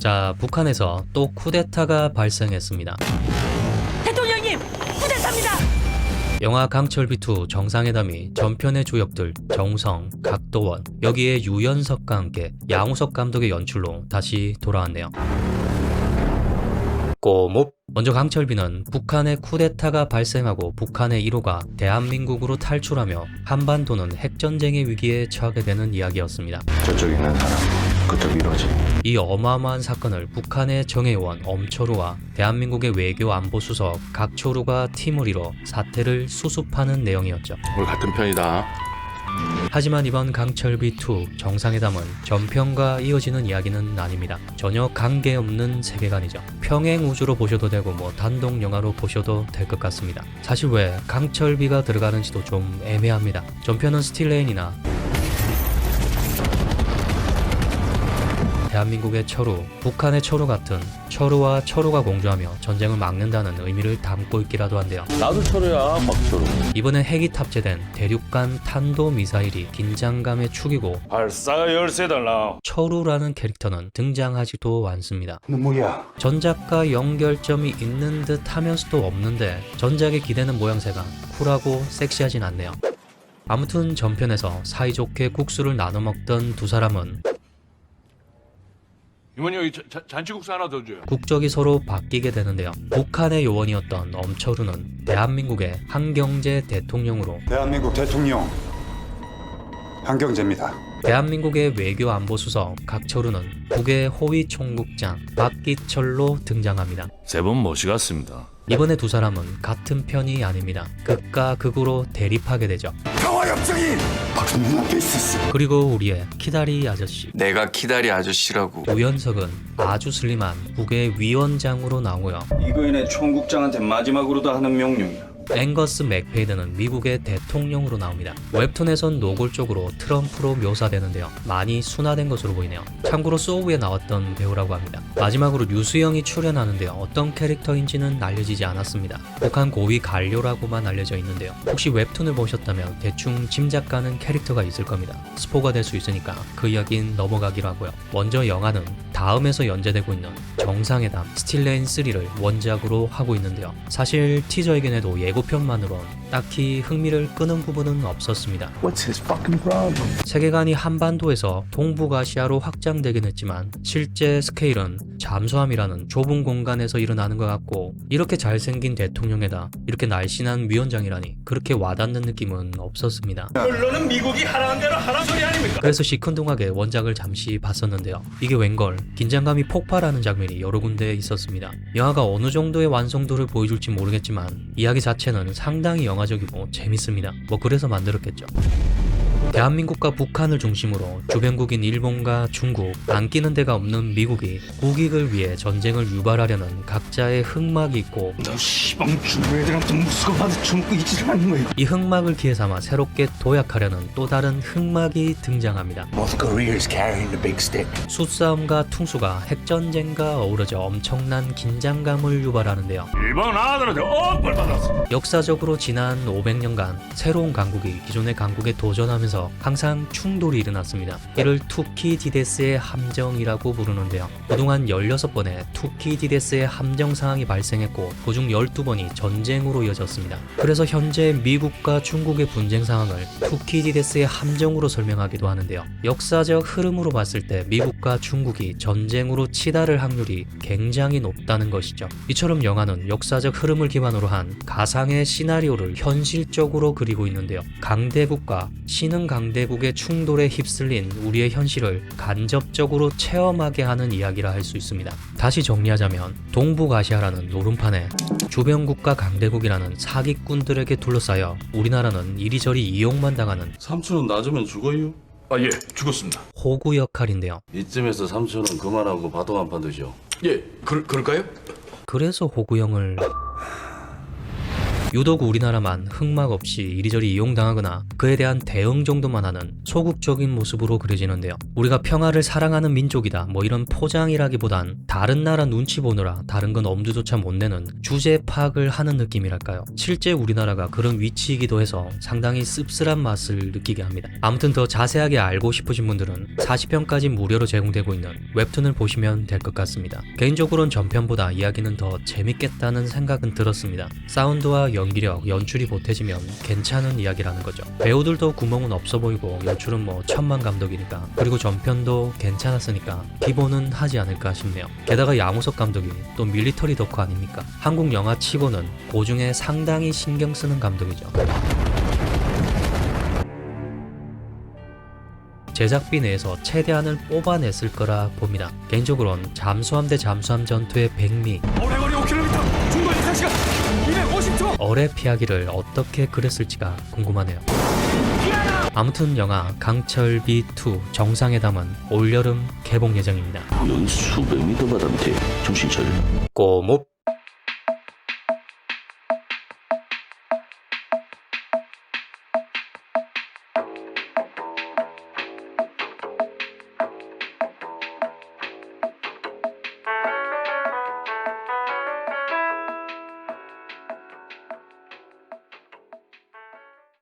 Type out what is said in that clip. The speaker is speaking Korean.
자, 북한에서 또 쿠데타가 발생했습니다. 대통령님 쿠데타입니다. 영화 강철비2 정상회담이 전편의 주역들 정우성, 각도원, 여기에 유연석과 함께 양우석 감독의 연출로 다시 돌아왔네요. 꼬목 먼저 강철비는 북한의 쿠데타가 발생하고 북한의 1호가 대한민국으로 탈출하며 한반도는 핵전쟁의 위기에 처하게 되는 이야기였습니다. 저쪽에 있는 사람 그쪽 위로지 이 어마어마한 사건을 북한의 정혜원 엄초루와 대한민국의 외교 안보 수석 각초루가 팀을 이뤄 사태를 수습하는 내용이었죠. 우리 같은 편이다 하지만 이번 강철비2 정상회담은 전편과 이어지는 이야기는 아닙니다. 전혀 관계없는 세계관이죠. 평행 우주로 보셔도 되고 뭐 단독 영화로 보셔도 될 것 같습니다. 사실 왜 강철비가 들어가는지도 좀 애매합니다. 전편은 스틸레인이나 대한민국의 철우, 북한의 철우 같은 철우와 철우가 공조하며 전쟁을 막는다는 의미를 담고 있기라도 한데요. 나도 철호야 박철호 이번엔 핵이 탑재된 대륙간 탄도 미사일이 긴장감의 축이고 발사가 열세 달라. 철우라는 캐릭터는 등장하지도 않습니다. 누구야 전작과 연결점이 있는 듯 하면서도 없는데 전작의 기대는 모양새가 쿨하고 섹시하진 않네요. 아무튼 전편에서 사이좋게 국수를 나눠 먹던 두 사람은 이모니 여기 자- 자- 잔치국수 하나 더 줘요. 국적이 서로 바뀌게 되는데요. 북한의 요원이었던 엄철우는 대한민국의 한경제 대통령으로 대한민국 대통령 한경재입니다. 대한민국의 외교 안보 수석 각철우는 북의 호위 총국장 박기철로 등장합니다. 세 번 모시갔습니다. 이번에 두 사람은 같은 편이 아닙니다. 극과 극으로 대립하게 되죠. 평화 협정이 바로 눈앞에 있었어. 그리고 우리의 키다리 아저씨 내가 키다리 아저씨라고 우연석은 아주 슬림한 북의 위원장으로 나오고요. 이거인의 총국장한테 마지막으로도 하는 명령이야. 앵거스 맥페이드는 미국의 대통령으로 나옵니다. 웹툰에선 노골적으로 트럼프로 묘사되는데요. 많이 순화된 것으로 보이네요. 참고로 소우에 나왔던 배우라고 합니다. 마지막으로 류수영이 출연하는데요. 어떤 캐릭터인지는 알려지지 않았습니다. 북한 고위 관료라고만 알려져 있는데요. 혹시 웹툰을 보셨다면 대충 짐작 가는 캐릭터가 있을 겁니다. 스포가 될 수 있으니까 그 이야기는 넘어가기로 하고요. 먼저 영화는 다음에서 연재되고 있는 정상회담 스틸레인 3를 원작으로 하고 있는데요. 사실 티저이긴 해도 예고편만으론 딱히 흥미를 끄는 부분은 없었습니다. What's his fucking problem? 세계관이 한반도에서 동북아시아로 확장되긴 했지만 실제 스케일은 잠수함이라는 좁은 공간에서 일어나는 것 같고 이렇게 잘생긴 대통령에다 이렇게 날씬한 위원장이라니 그렇게 와닿는 느낌은 없었습니다. 언론은 미국이 하라는 대로 하란 소리 아닙니까? 그래서 시큰둥하게 원작을 잠시 봤었는데요. 이게 웬걸 긴장감이 폭발하는 장면이 여러 군데 있었습니다. 영화가 어느 정도의 완성도를 보여줄지 모르겠지만 이야기 자체는 상당히 영 화적이고 재밌습니다. 뭐 그래서 만들었겠죠. 대한민국과 북한을 중심으로 주변국인 일본과 중국, 안 끼는 데가 없는 미국이 국익을 위해 전쟁을 유발하려는 각자의 흑막이 있고 너 시방 주부애들한테 무수고 받아 죽고 있지를 않는 거야. 이 흑막을 기회 삼아 새롭게 도약하려는 또 다른 흑막이 등장합니다. Both Koreas carrying the big stick 수싸움과 퉁수가 핵전쟁과 어우러져 엄청난 긴장감을 유발하는데요. 일본 아들한테 억벌 받았어. 역사적으로 지난 500년간 새로운 강국이 기존의 강국에 도전하면서 항상 충돌이 일어났습니다. 이를 투키디데스의 함정이라고 부르는데요. 그동안 16번의 투키디데스의 함정 상황이 발생했고 그중 12번이 전쟁으로 이어졌습니다. 그래서 현재 미국과 중국의 분쟁 상황을 투키디데스의 함정으로 설명하기도 하는데요. 역사적 흐름으로 봤을 때 미국과 중국이 전쟁으로 치달을 확률이 굉장히 높다는 것이죠. 이처럼 영화는 역사적 흐름을 기반으로 한 가상의 시나리오를 현실적으로 그리고 있는데요. 강대국과 신흥 강대국의 충돌에 휩쓸린 우리의 현실을 간접적으로 체험하게 하는 이야기라 할 수 있습니다. 다시 정리하자면 동북아시아라는 노름판에 주변 국가 강대국이라는 사기꾼들에게 둘러싸여 우리나라는 이리저리 이용만 당하는 삼촌은 낮으면 죽어요? 아 예, 죽었습니다. 호구 역할인데요. 이쯤에서 삼촌은 그만하고 바둑 한 판 드죠. 예 그, 그럴까요? 그래서 호구형을 유독 우리나라만 흑막 없이 이리저리 이용당하거나 그에 대한 대응 정도만 하는 소극적인 모습으로 그려지는데요. 우리가 평화를 사랑하는 민족이다 뭐 이런 포장이라기보단 다른 나라 눈치 보느라 다른 건 엄두조차 못 내는 주제 파악을 하는 느낌이랄까요. 실제 우리나라가 그런 위치이기도 해서 상당히 씁쓸한 맛을 느끼게 합니다. 아무튼 더 자세하게 알고 싶으신 분들은 40편까지 무료로 제공되고 있는 웹툰을 보시면 될 것 같습니다. 개인적으로는 전편보다 이야기는 더 재밌겠다는 생각은 들었습니다. 사운드와 연기력, 연출이 보태지면 괜찮은 이야기라는 거죠. 배우들도 구멍은 없어 보이고 연출은 뭐 천만 감독이니까 그리고 전편도 괜찮았으니까 기본은 하지 않을까 싶네요. 게다가 양우석 감독이 또 밀리터리 덕후 아닙니까? 한국 영화 치고는 보중에 상당히 신경 쓰는 감독이죠. 제작비 내에서 최대한을 뽑아냈을 거라 봅니다. 개인적으로는 잠수함 대 잠수함 전투의 백미, 250초 어뢰 피하기를 어떻게 그렸을지가 궁금하네요. 아무튼 영화 강철비 2 정상회담은 올여름 개봉 예정입니다. 여기 수백 미터 바다인데 정신 차려 꼬목